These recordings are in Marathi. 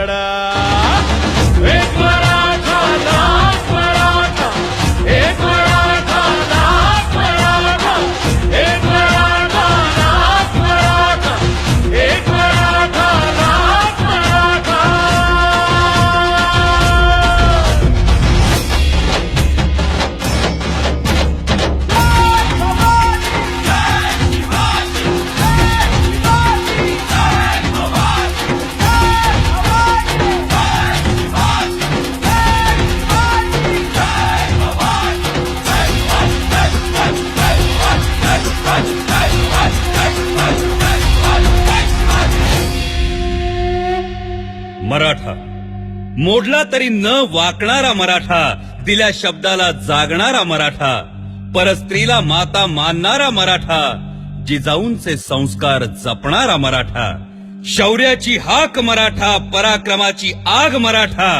ಬೇಡ मराठा. मोडला तरी न वाकणारा मराठा दिल्या शब्दाला जागणारा मराठा परस्त्रीला माता मानणारा मराठा जिजाऊंचे संस्कार जपणारा मराठा शौर्याची हाक मराठा पराक्रमाची आग मराठा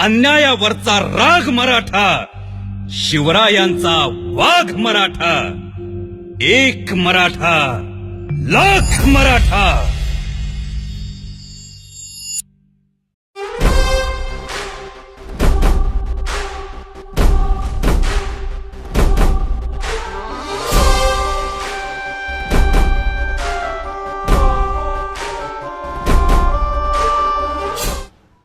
अन्यायावरचा राग मराठा शिवरायांचा वाघ मराठा एक मराठा लाख मराठा.